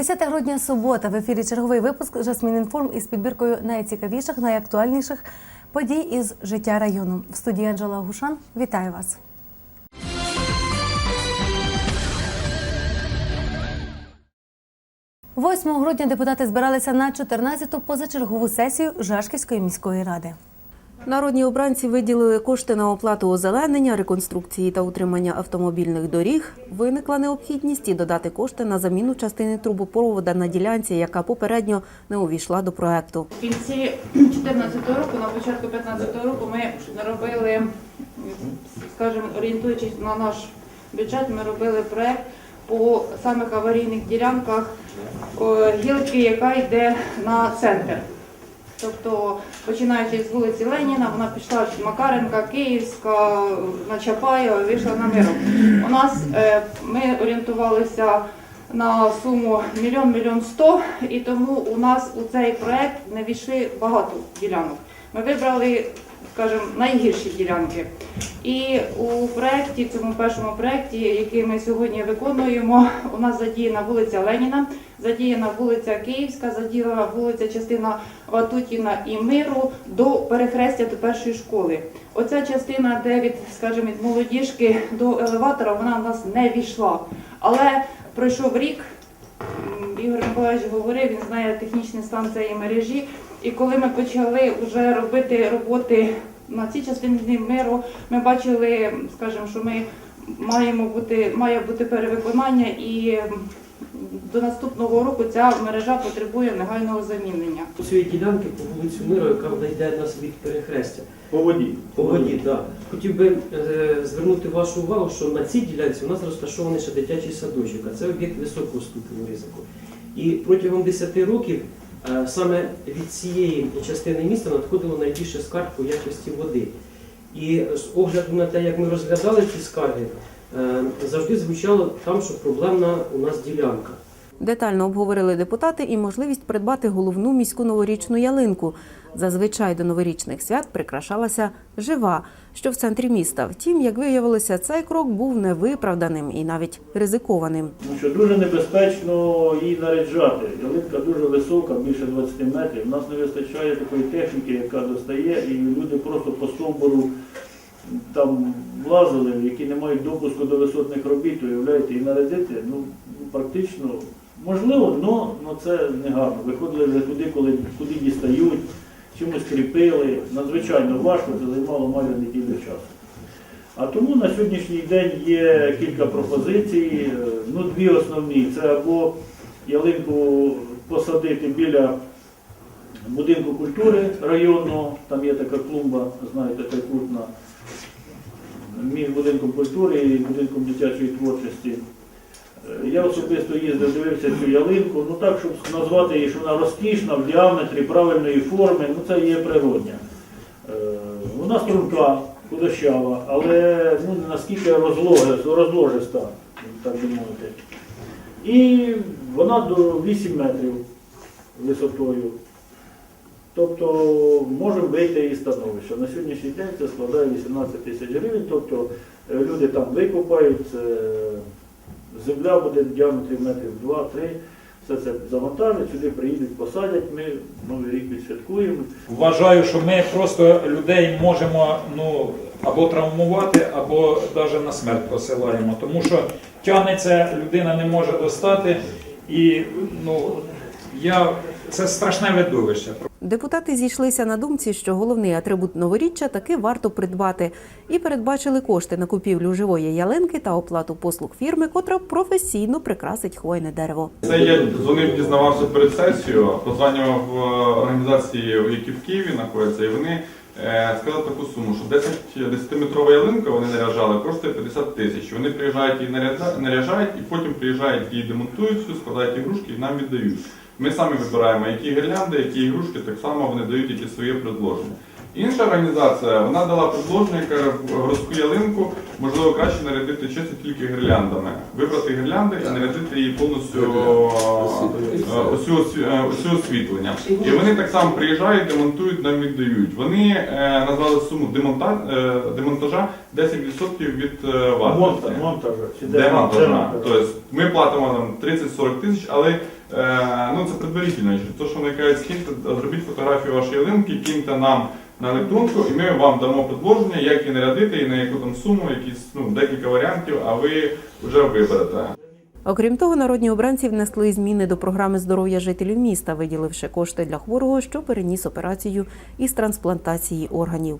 10 грудня субота в ефірі черговий випуск Жасмін Інформ із підбіркою найцікавіших, найактуальніших подій із життя району. В студії Анжела Гушан. Вітаю вас. Восьмого грудня депутати збиралися на 14-ту позачергову сесію Жашківської міської ради. Народні обранці виділили кошти на оплату озеленення, реконструкції та утримання автомобільних доріг. Виникла необхідність і додати кошти на заміну частини трубопровода на ділянці, яка попередньо не увійшла до проекту. В кінці 2014 року, на початку 2015 року, ми робили, скажімо, орієнтуючись на наш бюджет, ми робили проект по самих аварійних ділянках гілки, яка йде на центр. Тобто, починаючи з вулиці Леніна, вона пішла Макаренка, Київська, на Чапаєва, вийшла на миру. У нас е, ми орієнтувалися на суму мільйон мільйон сто, і тому у нас у цей проект не війшли багато ділянок. Ми вибрали, скажімо, найгірші ділянки. І у проєкті, цьому першому проєкті, який ми сьогодні виконуємо, у нас задіяна вулиця Леніна, задіяна вулиця Київська, задіяна вулиця частина Ватутіна і Миру до перехрестя до першої школи. Оця частина, де від, скажімо, від молодіжки до елеватора, вона в нас не війшла. Але пройшов рік, Ігор Миколаївич говорив, він знає технічний стан цієї мережі. І коли ми почали вже робити роботи на цій частині миру, ми бачили, скажімо, що ми маємо бути, має бути перевиконання і до наступного року ця мережа потребує негайного замінення. цієї ділянки по вулицю Миру, яка вона йде нас від перехрестя. По воді. По воді, так. Хотів би е, звернути вашу увагу, що на цій ділянці у нас розташований ще дитячий садочок, а це об'єкт високого ступеню ризику. І протягом 10 років саме від цієї частини міста надходило найбільше скарг по якості води. І з огляду на те, як ми розглядали ці скарги, е, завжди звучало там, що проблемна у нас ділянка. Детально обговорили депутати і можливість придбати головну міську новорічну ялинку. Зазвичай до новорічних свят прикрашалася жива, що в центрі міста. Втім, як виявилося, цей крок був невиправданим і навіть ризикованим. Тому що дуже небезпечно її наряджати. Ялинка дуже висока, більше 20 метрів. У нас не вистачає такої техніки, яка достає, і люди просто по стовбуру там влазили, які не мають допуску до висотних робіт, уявляєте, і нарядити, ну, практично можливо, але це не гарно. Виходили вже туди, коли куди дістають, чимось кріпили. Надзвичайно важко, це займало майже неділю часу. А тому на сьогоднішній день є кілька пропозицій. Ну, дві основні. Це або ялинку посадити біля будинку культури районного, там є така клумба, знаєте, трикутна, між будинком культури і будинком дитячої творчості. Е, Я особисто їздив, дивився цю ялинку, ну так, щоб назвати її, що вона розкішна, в діаметрі, правильної форми, ну це є природня. Е, Вона струнка, худощава, але ну, наскільки розложиста, так би мовити. І вона до 8 метрів висотою. Тобто можемо вийти із становища. На сьогоднішній день це складає 18 тисяч гривень. Тобто е, люди там викопають, це земля буде в метрів 2-3. Все це завантажать, сюди приїдуть, посадять, ми новий рік відсвяткуємо. Вважаю, що ми просто людей можемо ну, або травмувати, або навіть на смерть посилаємо. Тому що тягнеться, людина не може достати. І ну, я, це страшне видовище. Депутати зійшлися на думці, що головний атрибут новоріччя таки варто придбати, і передбачили кошти на купівлю живої ялинки та оплату послуг фірми, котра професійно прикрасить хвойне дерево. Це я дзвонив, дізнавався перед сесією, позвонював в організації, які в Києві знаходяться, і вони е, сказали таку суму, що 10 10-метрова ялинка вони наряжали, коштує 50 тисяч. Вони приїжджають і наряжають, і потім приїжджають і демонтують складають ігрушки і нам віддають. Ми самі вибираємо, які гірлянди, які ігрушки, так само вони дають які своє предложення. Інша організація вона дала предложення в городську ялинку, можливо, краще нарядити чисто тільки гірляндами. Вибрати гірлянди і нарядити її повністю е, усю, е, освітлення. І вони так само приїжджають, демонтують, нам віддають. Вони е, назвали суму демонта, е, демонтажа 10% від вартості. Демонтажа. демонтажа. Тобто ми платимо там 30-40 тисяч, але ну це предварительно. Те, що вони кажуть, зробіть фотографію вашої ялинки, киньте нам на електронку, і ми вам дамо предложення, як її нарядити і на яку там суму, якісь ну, декілька варіантів, а ви вже виберете. Окрім того, народні обранці внесли зміни до програми здоров'я жителів міста, виділивши кошти для хворого, що переніс операцію із трансплантації органів.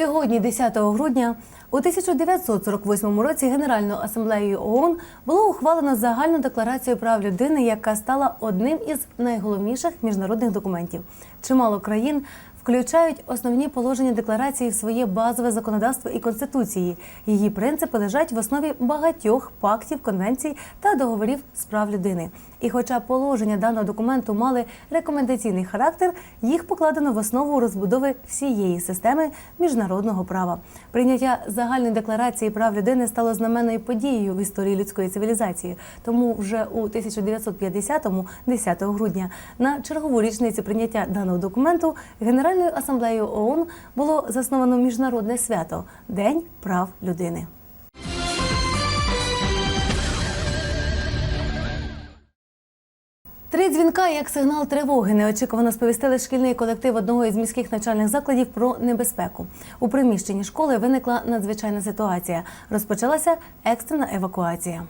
Сьогодні, 10 грудня, у 1948 році Генеральною асамблеєю ООН було ухвалено загальну декларацію прав людини, яка стала одним із найголовніших міжнародних документів. Чимало країн включають основні положення декларації в своє базове законодавство і конституції. Її принципи лежать в основі багатьох пактів, конвенцій та договорів з прав людини. І хоча положення даного документу мали рекомендаційний характер, їх покладено в основу розбудови всієї системи міжнародного права. Прийняття загальної декларації прав людини стало знаменною подією в історії людської цивілізації. Тому вже у 1950-му, 10 грудня, на чергову річницю прийняття даного документу Генеральною асамблеєю ООН було засновано міжнародне свято День прав людини. Дзвінка як сигнал тривоги неочікувано сповістили шкільний колектив одного із міських навчальних закладів про небезпеку. У приміщенні школи виникла надзвичайна ситуація. Розпочалася екстрена евакуація.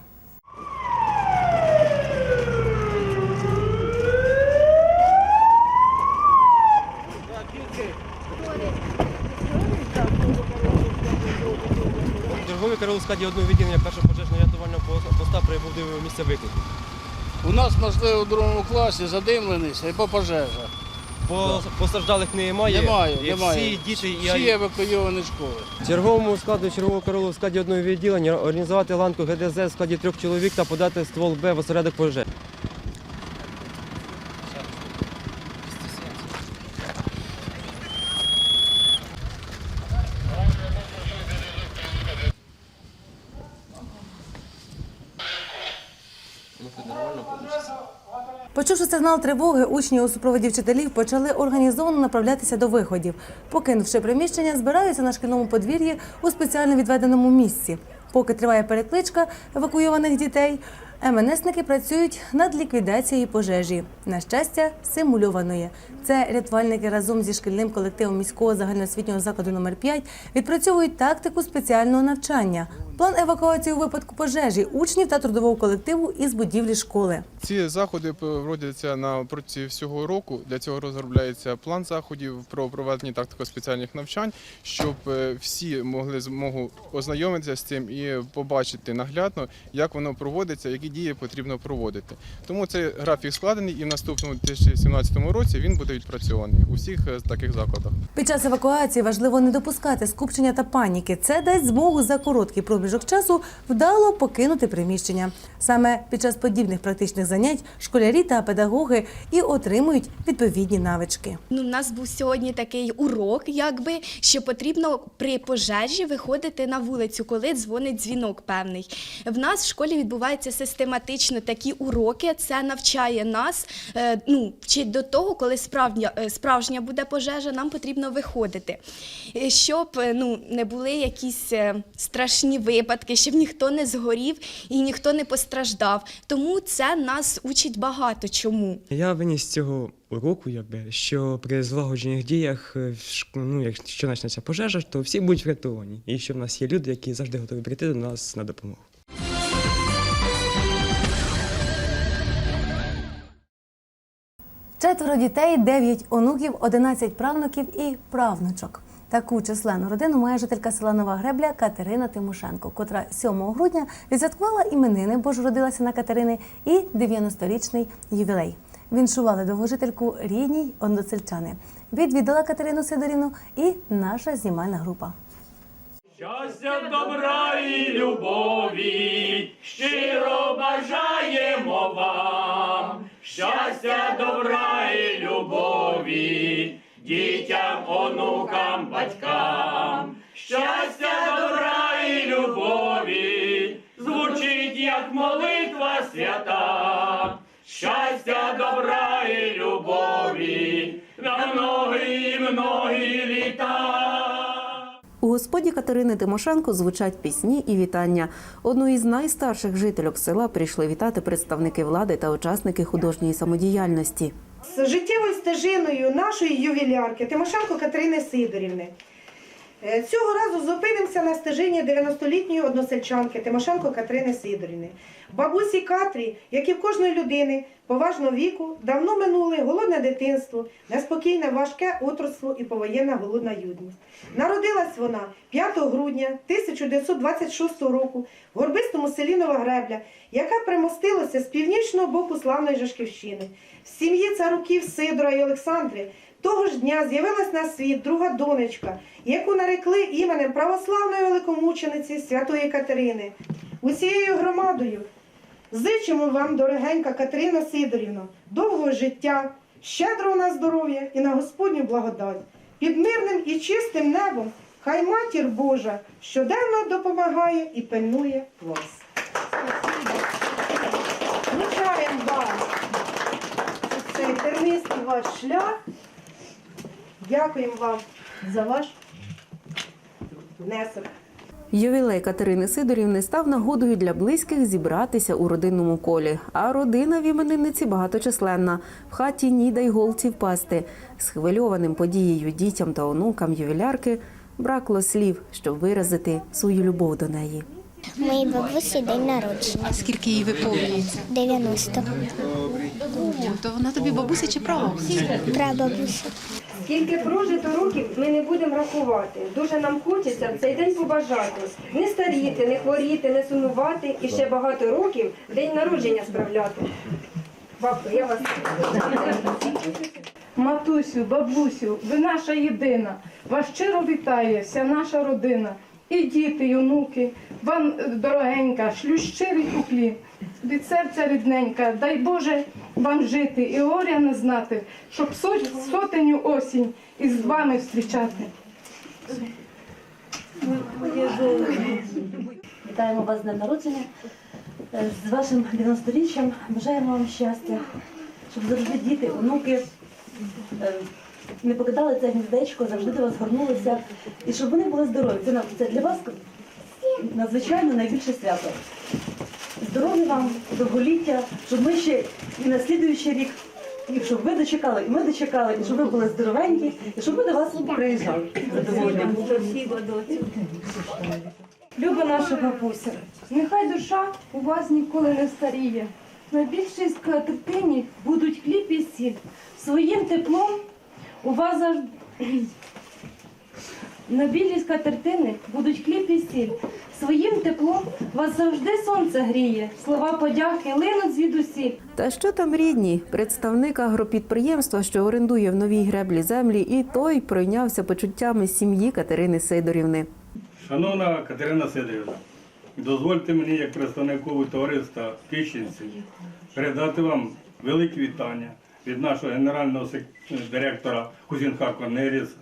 Черговий Кирило у складі одного відділення першого пожежно-рятувального поста прибув до місця виклику. У нас знайшли у другому класі задимленість і по пожежа. По постраждалих немає. Немає, і немає. Всі діти і Всі евакуйовані школи. школи. черговому складу чергового королу в складі одного відділення організувати ланку ГДЗ в складі трьох чоловік та подати ствол Б в осередок пожежі. Сигнал тривоги, учні у супроводі вчителів почали організовано направлятися до виходів. Покинувши приміщення, збираються на шкільному подвір'ї у спеціально відведеному місці. Поки триває перекличка евакуйованих дітей, МНСники працюють над ліквідацією пожежі. На щастя, симульованої. Це рятувальники разом зі шкільним колективом міського загальноосвітнього закладу номер 5 відпрацьовують тактику спеціального навчання. План евакуації у випадку пожежі учнів та трудового колективу із будівлі школи. Ці заходи проводяться на протязі всього року. Для цього розробляється план заходів про проведення тактико-спеціальних навчань, щоб е, всі могли змогу ознайомитися з цим і побачити наглядно, як воно проводиться, які дії потрібно проводити. Тому цей графік складений і в наступному 2017 році він буде відпрацьований у всіх е, таких закладах. Під час евакуації важливо не допускати скупчення та паніки. Це дасть змогу за короткий проміжок часу вдало покинути приміщення. Саме під час подібних практичних занять школярі та педагоги і отримують відповідні навички. Ну, у нас був сьогодні такий урок, якби що потрібно при пожежі виходити на вулицю, коли дзвонить дзвінок певний. В нас в школі відбуваються систематично такі уроки. Це навчає нас. е, Ну, вчить до того, коли справжня, е, справжня буде пожежа, нам потрібно виходити. Е, Щоб ну, не були якісь страшні випадки, щоб ніхто не згорів і ніхто не постраждав. Тому це нас учить багато чому. Я виніс цього уроку, якби, що при злагоджених діях, е, ну, якщо почнеться пожежа, то всі будуть врятовані. І що в нас є люди, які завжди готові прийти до нас на допомогу. Четверо дітей, дев'ять онуків, 11 правнуків і правнучок. Таку численну родину має жителька села Нова Гребля Катерина Тимошенко, котра 7 грудня відсвяткувала іменини, бо ж родилася на Катерини, і 90-річний ювілей. Віншували довгожительку рідній односельчани. Відвідала Катерину Сидорівну і наша знімальна група. Щастя, добра і любові, щиро бажаємо вам. Щастя, добра і любові, дітям, онукам, батькам. Щастя, добра і любові, звучить як молитва свята. Щастя, добра і любові, на многі, многі літа. У господі Катерини Тимошенко звучать пісні і вітання. Одну із найстарших жительок села прийшли вітати представники влади та учасники художньої самодіяльності. З життєвою стежиною нашої ювілярки Тимошенко Катерини Сидорівни. Е, Цього разу зупинимося на стежині 90-літньої односельчанки Тимошенко Катерини Сидорівни. Бабусі Катрі, як і в кожної людини поважного віку, давно минули голодне дитинство, неспокійне важке отрочство і повоєнна голодна юдність. Народилась вона 5 грудня 1926 року в горбистому селі Нова Гребля, яка примостилася з північного боку славної Жашківщини. В сім'ї царуків Сидора і Олександри того ж дня з'явилась на світ друга донечка, яку нарекли іменем православної великомучениці святої Катерини. Усією громадою зичимо вам, дорогенька Катерина Сидорівна, довгого життя, щедрого на здоров'я і на Господню благодать. Під мирним і чистим небом хай матір Божа щоденно допомагає і пильнує вас. Вручаємо вам цей тернистий ваш шлях. Дякуємо вам за ваш внесок. Ювілей Катерини Сидорівни став нагодою для близьких зібратися у родинному колі. А родина в іменинниці багаточисленна. В хаті ніде й голці впасти. Схвильованим подією дітям та онукам ювілярки бракло слів, щоб виразити свою любов до неї. Моїй бабусі день народження. А скільки їй виповнюється? 90. То вона тобі бабуся чи прабабуся? Прабабуся. Скільки прожито років, ми не будемо рахувати. Дуже нам хочеться в цей день побажати. Не старіти, не хворіти, не сумувати і ще багато років день народження справляти. Бабко, я вас Матусю, бабусю, ви наша єдина. Вас щиро вітає вся наша родина. І діти, і онуки. Вам, е, дорогенька, шлю щирий уклін. Від серця рідненька, дай Боже вам жити і горя не знати, щоб сотеню осінь із вами зустрічати. вітаємо вас з днем народження. Е, З вашим 90-річчям бажаємо вам щастя, щоб завжди діти, онуки е, не покидали це гніздечко, завжди до вас горнулися. І щоб вони були здорові. Це, це для вас надзвичайно найбільше свято. Здоров'я вам, довголіття, щоб ми ще і на слідуючий рік, і щоб ви дочекали, і ми дочекали, і щоб ви були здоровенькі, і щоб ми до вас приїжджали. Люба наша бабуся, нехай душа у вас ніколи не старіє. Найбільшій скатертині будуть хліб і сіль. Своїм теплом у вас завжди. На білій скатертини будуть хліб і сіль. Своїм теплом вас завжди сонце гріє. Слова подяки линуть звідусіль. Та що там рідні? Представник агропідприємства, що орендує в новій греблі землі, і той пройнявся почуттями сім'ї Катерини Сидорівни. Шановна Катерина Сидорівна, дозвольте мені, як представникову товариства Кищенці, передати вам велике вітання від нашого генерального директора Кузінха Корнеліса,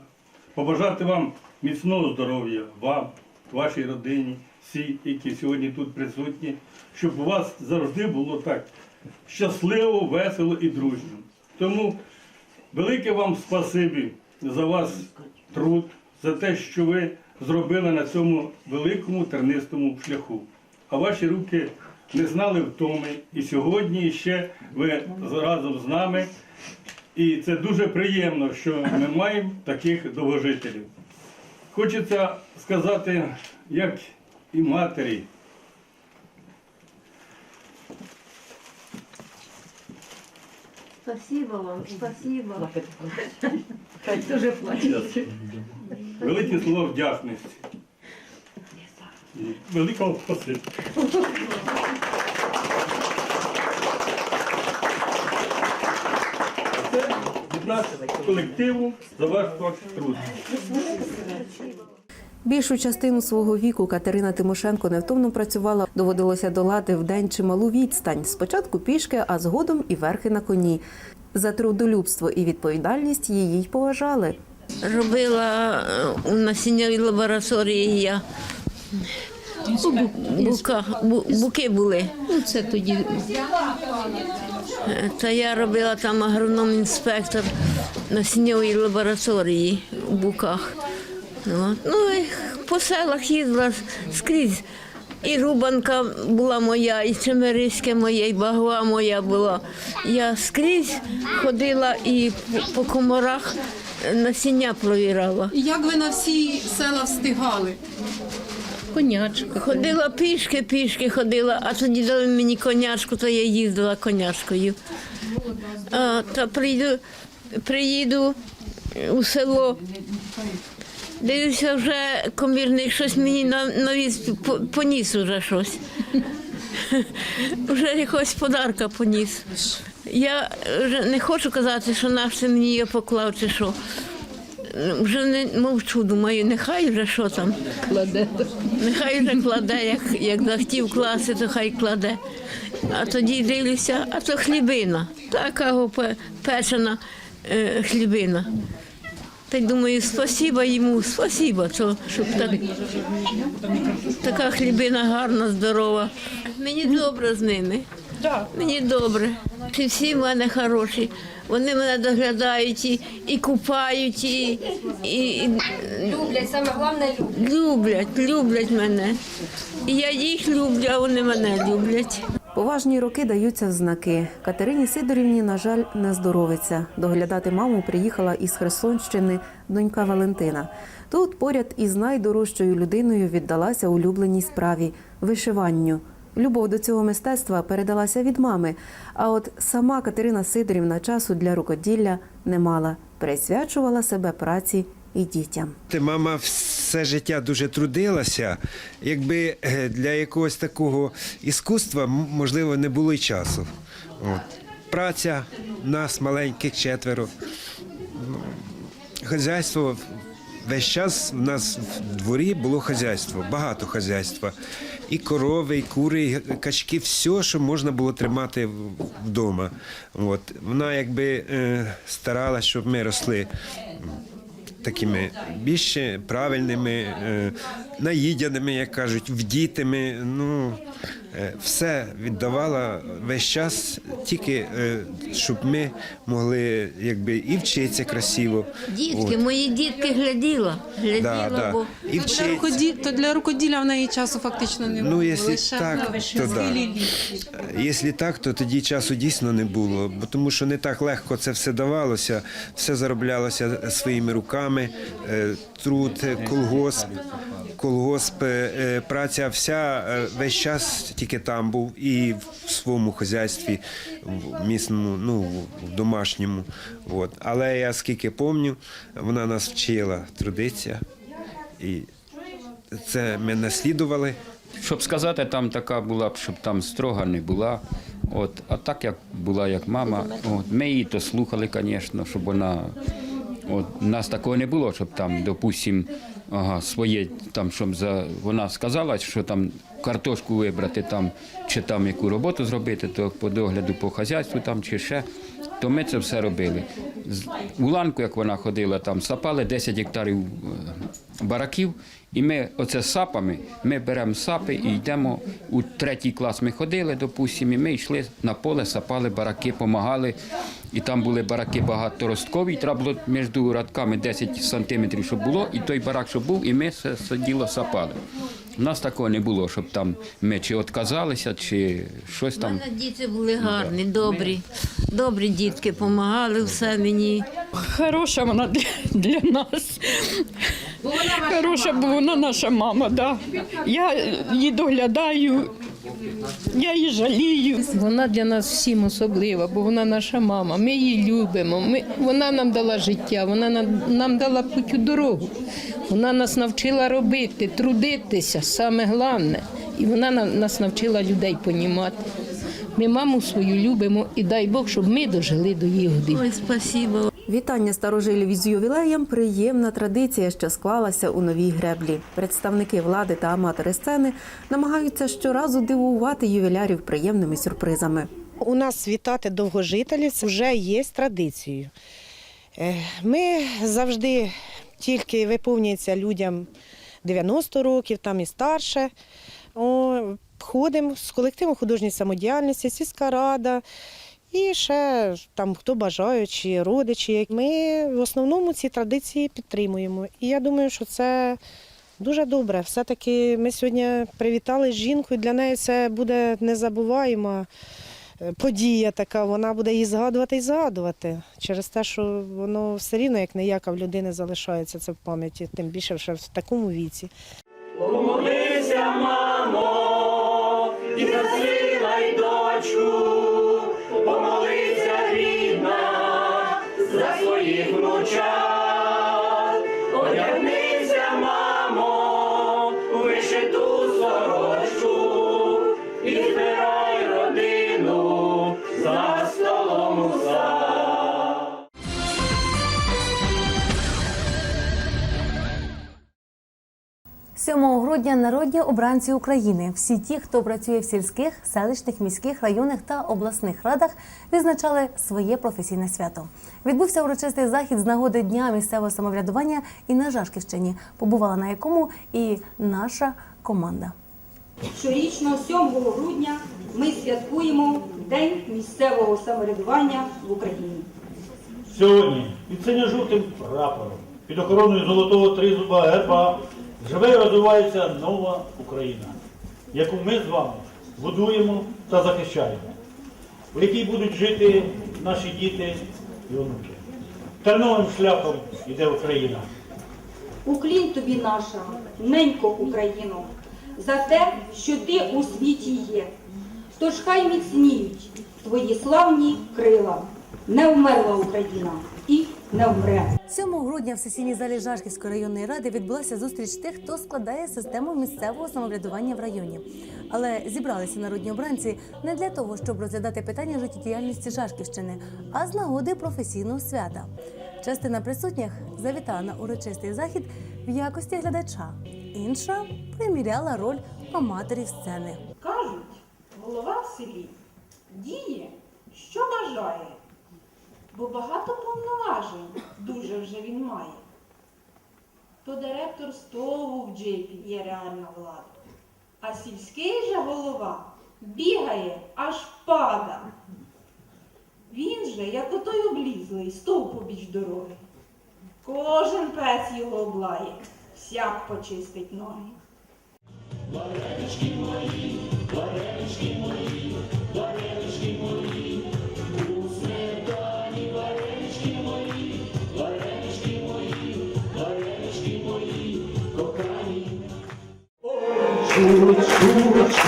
побажати вам міцного здоров'я, вам, вашій родині, всі, які сьогодні тут присутні, щоб у вас завжди було так щасливо, весело і дружньо. Тому велике вам спасибі за ваш труд, за те, що ви зробили на цьому великому тернистому шляху. А ваші руки не знали втоми. І сьогодні ще ви разом з нами. І це дуже приємно, що ми маємо таких довгожителів. Хочеться сказати, як і матері. Спасибо вам, спасибо. Великі слова вдячності. І Великого спасибі. Це від нас колективу за ваш труд. Більшу частину свого віку Катерина Тимошенко невтомно працювала. Доводилося долати в день чималу відстань. Спочатку пішки, а згодом і верхи на коні. За трудолюбство і відповідальність її й поважали. Робила у насіннєвій лабораторії я. У бу- буках, бу- буки були. Ну, це тоді. Е, Та я робила там агроном-інспектор насіннєвої лабораторії у буках. Ну і по селах їздила скрізь. І Рубанка була моя, і Чемериське моє, і Багова моя була. Я скрізь ходила і по- по коморах насіння провірала. Як ви на всі села встигали? Конячка. Ходила пішки, пішки ходила, а тоді дали мені конячку, то я їздила конячкою. А, та прийду, приїду у село. Дивлюся, вже комірник щось мені на- навіз, поніс уже щось. Вже якогось подарка поніс. Я вже не хочу казати, що наш мені його поклав чи що. Вже не мовчу, думаю, нехай вже що там кладе. Нехай вже кладе, як, як захотів класти, то хай кладе. А тоді дивлюся, а то хлібина, така печена е, хлібина. Та й думаю, спасіба йому, спасіба, то, щоб так, така хлібина гарна, здорова. Мені добре з ними. Мені добре. І всі в мене хороші. Вони мене доглядають і, і купають, і, і, і Люблять, саме головне люблять. люблять, люблять мене. І я їх люблю, а вони мене люблять. Поважні роки даються в знаки. Катерині Сидорівні, на жаль, не здоровиться. Доглядати маму приїхала із Херсонщини донька Валентина. Тут поряд із найдорожчою людиною віддалася улюбленій справі вишиванню. Любов до цього мистецтва передалася від мами. А от сама Катерина Сидорівна часу для рукоділля не мала, присвячувала себе праці і дітям. Ти, Мама все життя дуже трудилася. Якби е, для якогось такого іскусства, можливо, не було й часу. От. Праця, нас маленьких четверо. Ну, Хазяйство. Весь час в нас в дворі було хазяйство, багато хазяйства. І корови, і кури, і качки, все, що можна було тримати вдома. От. Вона якби е, старалась, щоб ми росли такими більш правильними, е, наїдяними, як кажуть, вдітими. Ну, е, все віддавала весь час, тільки е, щоб ми могли якби, і вчитися красиво. Дітки, От. мої дітки гляділа. Гляділа, Да, да. бо І Для, вчитися. рукоді... то для рукоділля в неї часу фактично не було. Ну, якщо так, то да. Якщо так, то тоді часу дійсно не було, бо тому що не так легко це все давалося, все зароблялося своїми руками, е, труд, е, колгосп, колгосп, е, праця вся весь час тільки там був і в своєму хазяйстві, в місному, ну в домашньому. От. Але я скільки пам'ятаю, вона нас вчила трудитися, і це ми наслідували. Щоб сказати, там така була щоб там строга не була. От, а так як була як мама, от, ми її то слухали, звісно, щоб вона. От, нас такого не було, щоб там, допустим, ага, своє, там, щоб за, вона сказала, що там картошку вибрати там, чи там яку роботу зробити, то по догляду по хазяйству там, чи ще, то ми це все робили. З- У як вона ходила, там сапали 10 гектарів е, бараків, і ми оце сапами, ми беремо сапи і йдемо у третій клас. Ми ходили, допустимо, і ми йшли на поле, сапали бараки, помагали. І там були бараки багаторосткові, треба було між радками 10 сантиметрів, щоб було, і той барак, щоб був, і ми все сиділо сапали. У нас такого не було, щоб там ми чи відказалися, чи щось там. У мене діти були гарні, добрі. Добрі дітки, допомагали все мені. Хороша вона для, для нас. Хороша, бо вона наша мама, да. Я її доглядаю, я її жалію. Вона для нас всім особлива, бо вона наша мама. Ми її любимо. Ми, вона нам дала життя, вона нам, нам дала путь у дорогу. Вона нас навчила робити, трудитися, саме головне. І вона нам- нас навчила людей понімати. Ми маму свою любимо і дай Бог, щоб ми дожили до її години. Ой, спасибо. Вітання старожилів із ювілеєм приємна традиція, що склалася у новій греблі. Представники влади та аматори сцени намагаються щоразу дивувати ювілярів приємними сюрпризами. У нас вітати довгожителів вже є традицією. Е, Ми завжди тільки виповнюється людям 90 років, там і старше. Ходимо з колективом художньої самодіяльності, сільська рада. І ще там хто бажаючи, родичі. Ми в основному ці традиції підтримуємо. І я думаю, що це Дуже добре. Все-таки ми сьогодні привітали жінку, і для неї це буде незабуваєма е, подія така. Вона буде її згадувати і згадувати. Через те, що воно все рівно, як ніяка в людини залишається це в пам'яті, тим більше ще в такому віці. Помолися, 7 грудня народні обранці України. Всі ті, хто працює в сільських, селищних, міських, районних та обласних радах, відзначали своє професійне свято. Відбувся урочистий захід з нагоди дня місцевого самоврядування і на Жашківщині, побувала на якому і наша команда. Щорічно, 7 грудня, ми святкуємо День місцевого самоврядування в Україні. Сьогодні під синьо-жовтим прапором, під охороною золотого тризуба герба живе і розвивається нова Україна, яку ми з вами будуємо та захищаємо, в якій будуть жити наші діти і онуки. Терновим шляхом йде Україна. Уклін тобі наша, ненько Україно, за те, що ти у світі є. Тож хай міцніють твої славні крила. Не вмерла Україна і не вмре. 7 грудня в сесійній залі Жашківської районної ради відбулася зустріч тих, хто складає систему місцевого самоврядування в районі. Але зібралися народні обранці не для того, щоб розглядати питання життєдіяльності Жашківщини, а з нагоди професійного свята. Частина присутніх завітала на урочистий захід в якості глядача. Інша приміряла роль аматорів сцени. Кажуть, голова в селі діє, що бажає, бо багато повноважень дуже вже він має. То директор стову в джипі є реальна влада, а сільський же голова бігає, аж пада. Він же, як отой облізлий, стовп побіч дороги. Кожен пес його облає, всяк почистить ноги. Варенички мої, варенички мої,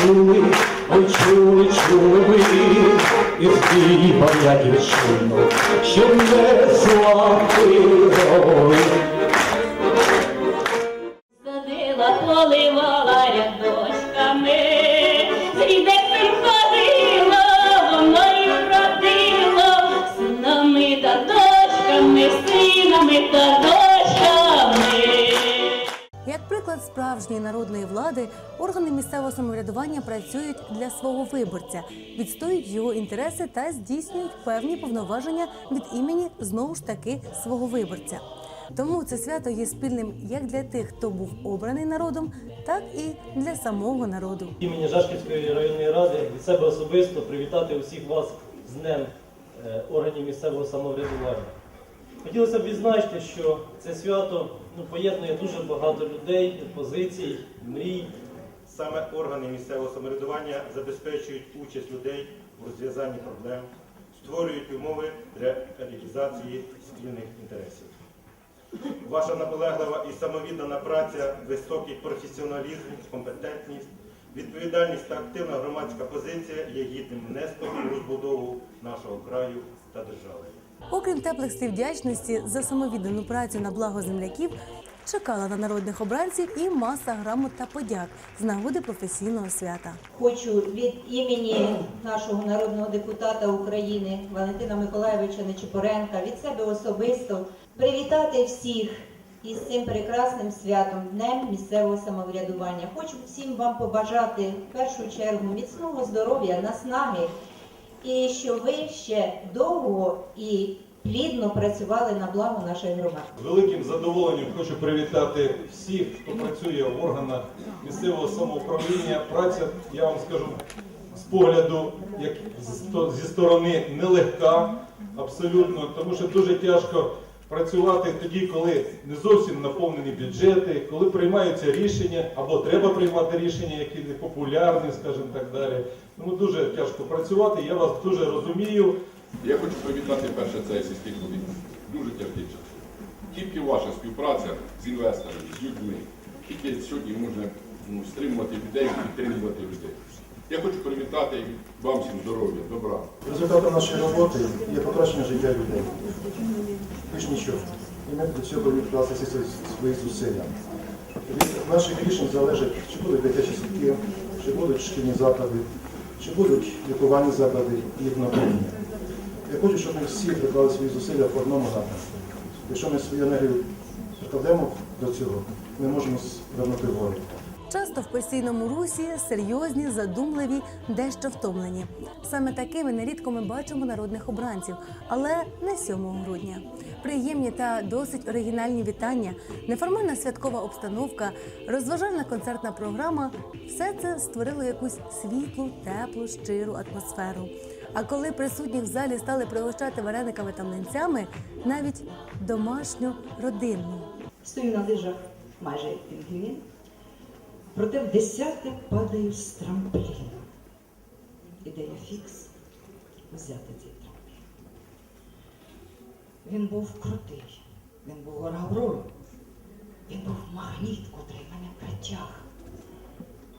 чули, ой, чули, чули, і хліба я дівчину, що несла пироги. Садила, приклад народної влади, органи місцевого самоврядування працюють для свого виборця, відстоюють його інтереси та здійснюють певні повноваження від імені знову ж таки свого виборця. Тому це свято є спільним як для тих, хто був обраний народом, так і для самого народу. імені Жашківської районної ради від себе особисто привітати усіх вас з Днем е, органів місцевого самоврядування. Хотілося б відзначити, що це свято ну, поєднує дуже багато людей, позицій, мрій. Саме органи місцевого самоврядування забезпечують участь людей у розв'язанні проблем, створюють умови для реалізації спільних інтересів. Ваша наполеглива і самовіддана праця, високий професіоналізм, компетентність, відповідальність та активна громадська позиція є гідним внеском у розбудову нашого краю та держави. Окрім теплих слів вдячності за самовіддану працю на благо земляків, чекала на народних обранців і маса грамот та подяк з нагоди професійного свята. Хочу від імені нашого народного депутата України Валентина Миколаєвича Нечипоренка від себе особисто привітати всіх із цим прекрасним святом Днем місцевого самоврядування. Хочу всім вам побажати в першу чергу міцного здоров'я, наснаги і що ви ще довго і плідно працювали на благо нашої громади. Великим задоволенням хочу привітати всіх, хто працює в органах місцевого самоуправління. Праця, я вам скажу, з погляду, як зі сторони нелегка, абсолютно, тому що дуже тяжко працювати тоді, коли не зовсім наповнені бюджети, коли приймаються рішення або треба приймати рішення, які не популярні, скажімо так далі. Тому дуже тяжко працювати. Я вас дуже розумію. Я хочу привітати перше цей сільський голів. Дуже тяжкий час. Тільки ваша співпраця з інвесторами, з людьми, тільки сьогодні можна ну, стримувати людей, підтримувати людей. Я хочу привітати вам всім здоров'я, добра. Результатом нашої роботи є покращення життя людей. Більш нічого. І ми до цього відкласти всі свої зусилля. Від наших рішень залежить, чи будуть дитячі садки, чи будуть шкільні заклади, чи будуть лікувальні заклади і їх наповнення. Я хочу, щоб ми всі приклали свої зусилля по одному напрямку. Якщо ми свою енергію прикладемо до цього, ми можемо звернути вгору. Часто в постійному русі серйозні, задумливі, дещо втомлені. Саме такими нерідко ми бачимо народних обранців, але не 7 грудня. Приємні та досить оригінальні вітання, неформальна святкова обстановка, розважальна концертна програма все це створило якусь світлу, теплу, щиру атмосферу. А коли присутніх в залі стали пригощати варениками та млинцями, навіть домашню родинну. Стою на лижах майже пінгвін, проте в десяте падаю з трампліна. Ідея фікс взяти цей трамплін. Він був крутий, він був гора-грою, він був магніт, котрий мене притяг.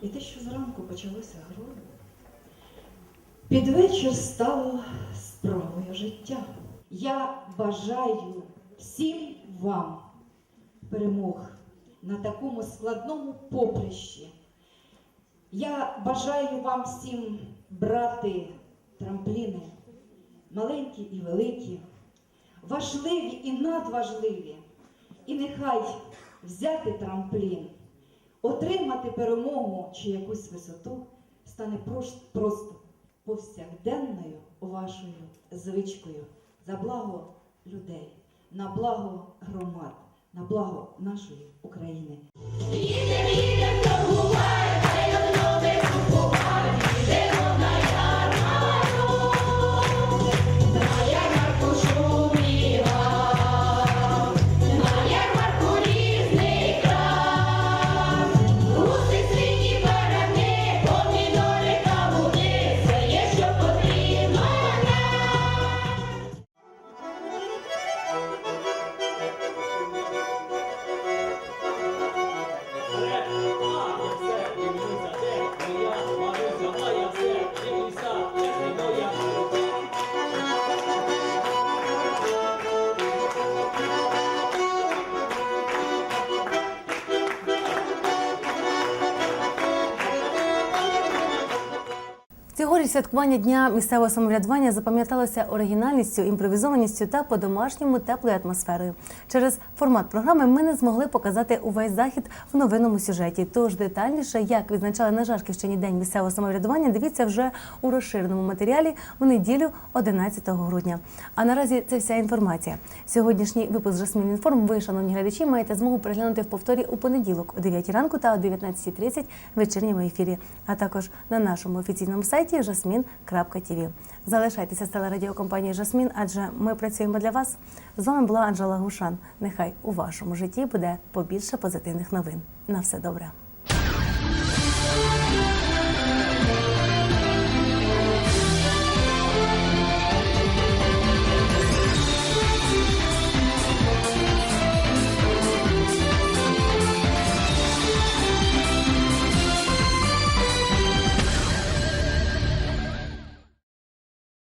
І те, що зранку почалося грою, під вечір стало справою життя. Я бажаю всім вам перемог на такому складному поприщі. Я бажаю вам всім брати трампліни, маленькі і великі, важливі і надважливі. І нехай взяти трамплін, отримати перемогу чи якусь висоту стане просто повсякденною вашою звичкою за благо людей, на благо громад, на благо нашої України. Святкування дня місцевого самоврядування запам'яталося оригінальністю, імпровізованістю та по-домашньому теплою атмосферою. Через формат програми ми не змогли показати увесь захід в новинному сюжеті. Тож детальніше, як відзначали на Жашківщині день місцевого самоврядування, дивіться вже у розширеному матеріалі у неділю 11 грудня. А наразі це вся інформація. Сьогоднішній випуск Жасмін інформ. Ви, шановні глядачі, маєте змогу переглянути в повторі у понеділок о 9 ранку та о 19.30 в вечірньому ефірі, а також на нашому офіційному сайті jasmin.tv. Залишайтеся з телерадіокомпанією Жасмін, адже ми працюємо для вас. З вами була Анжела Гушан. Нехай у вашому житті буде побільше позитивних новин. На все добре.